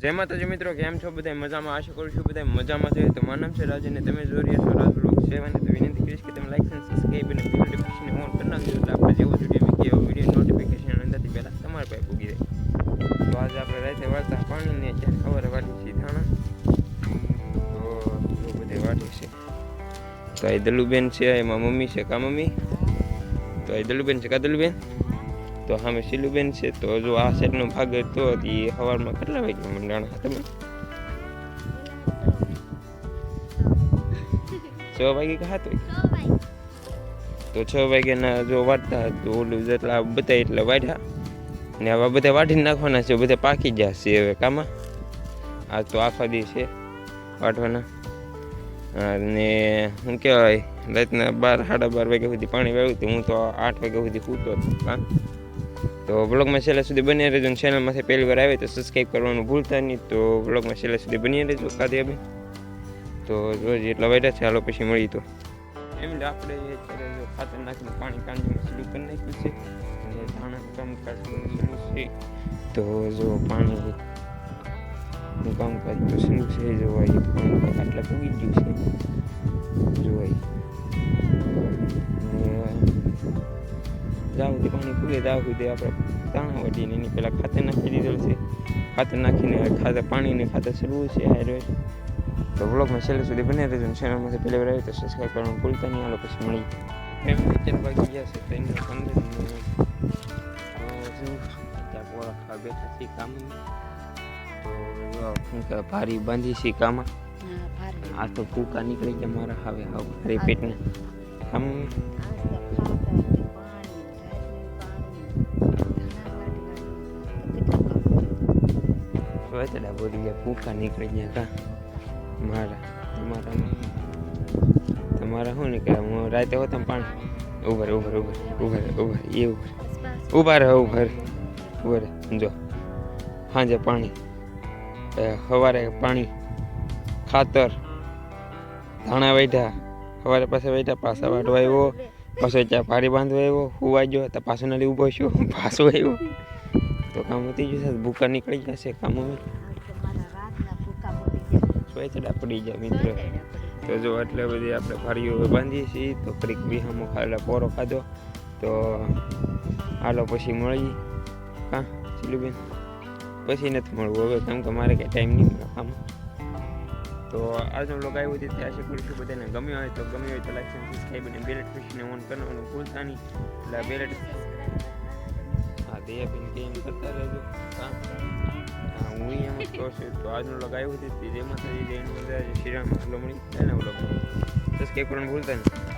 જય માતાજી મિત્રો, કેમ છો બધા મજામાં? આશા કરું છું બધા મજામાં છે. તો મારું નામ છે રાજ અને તમે જોઈ રહ્યા છો રાજ બ્લોગ સેવન તો વિનંતી કરીશ કે તમે લાઈક અને સબસ્ક્રાઈબ અને નોટિફિકેશન ઓન કરી નાખજો. એટલે આપણે જેવો વીડિયો મૂકીએ, એવો વીડિયો નોટિફિકેશન અંદરથી પહેલાં તમારા પાસે પૂગી જાય તો આજે આપણે રાતે વાળતા પાણીને અત્યારે ખબર છે થાણા તો બધે વાળી છે. તો આ દલુબેન છે એમાં મમ્મી છે, કા મમ્મી? તો આ દલુબેન છે, કા દલુબેન? તો સામે સિલુબેન છે, તો જો આ સાઈડનો ભાગ હતો એ સવારમાં કેટલા વાગે મંડાણા તમે? છ વાગે કે સાત તો છ વાગ્યાના જો વાટતા, તો ઓલું જેટલા બધા એટલે વાઢ્યા. ને આવા બધા વાઢીને નાખવાના છે, બધા પાકી જશે હવે કામાં. આ તો આખા દી છે વાટવાના અને શું કહેવાય, રાતના બાર, સાડા બાર વાગ્યા સુધી પાણી વાવ્યું હતું, હું તો આઠ વાગ્યા સુધી સૂતો હતો તો બ્લોગમાં છેલ્લા સુધી બની રહેજો અને ચેનલમાંથી પહેલી વાર આવે તો સબસ્ક્રાઈબ કરવાનું ભૂલતા નહીં. તો બ્લોગમાં છેલ્લા સુધી બની રહેજો. કાદે અમે તો રોજ એટલા વાગ્યા છે. હાલો પછી મળી તો. એમ આપણે ખાતર નાખીને પાણી કાંડીમાં સીલું કરી નાખ્યું છે. અને ધાણા, કામકાજ છે. તો જો પાણી નું કામકાજ તો શરૂ છે. જોવાય આટલા પૂગી ગયું છે. જોવાય જ્યાં સુધી પાણી પૂગે ત્યાં સુધી આપણે તાણા વટીને એની પહેલાં ખાતર નાખી દીધેલું છે. ખાતર નાખીને ખાતર પાણીને ખાતર સરવું છે આ રોજ તો બ્લોગમાં છેલ્લે સુધી બને રહેજો અને ચેનલમાંથી પહેલી વાર આવે તો સબસ્ક્રાઈબ કરવાનું ભૂલતા નહીં. આલો પછી મળી ફેમિલી ચાર બાકી ગયા છે તો એને બેઠા છીએ તો કહેવાય ભારી બાંધી છે કામાં આ તો ભૂકા નીકળી ગયા મારા હવે હવે પેટને. આમ વેતડા બોલી ગયા ભૂખા નીકળી ગયા કા? મારા તમારા તમારા શું નીકળ્યા? હું રાતે હોત પાણી? ઉભર ઉભર ઉભર ઉભર ઉભર એ ઉભર ઊભા રહે ઉભર ઉભર જો સાંજે પાણી સવારે પાણી, ખાતર, ધાણા વૈઠા સવારે પાસે વૈઠા પાછા વાટવા આવ્યો, પાછો ચા ભારી બાંધવા આવ્યો હુવા ગયો તો પાછો નાલી ઊભો છું પાછો આવ્યો. તો કામ વધી જશે ભૂકા નીકળી જશે કામ હવે. સ્વેચડા પડી જાય મિત્ર. તો જો એટલે બધી આપણે હવે બાંધીએ છીએ, તો ફરીક બિહામો ખાલા પોરો ખાધો. તો હાલો પછી મળી હા, ચીલુબેન? પછી નથી મળવું હવે, કેમ કે મારે કંઈ ટાઈમ નહીં મળે કામ. તો આજનો બ્લોગ આવ્યો છે, ત્યાં આશા બધાને ગમ્યો હોય તો ગમ્યો હોય તો લાઈક સબસ્ક્રાઈબ અને બેલેટ ખુશીને ઓન કરવાનું ભૂલતા નહીં. એટલે બેલેટ હા દયાબેન ગેમ કરતા રહેજો. હા. એમ જ કહું છું. તો આજનો લગાવ્યું હતું. જેમાં તે જેમાં શ્રીરામ મળી. એના બ્લોગ સબસ્ક્રાઈબ કરવાનું ભૂલતા નહીં.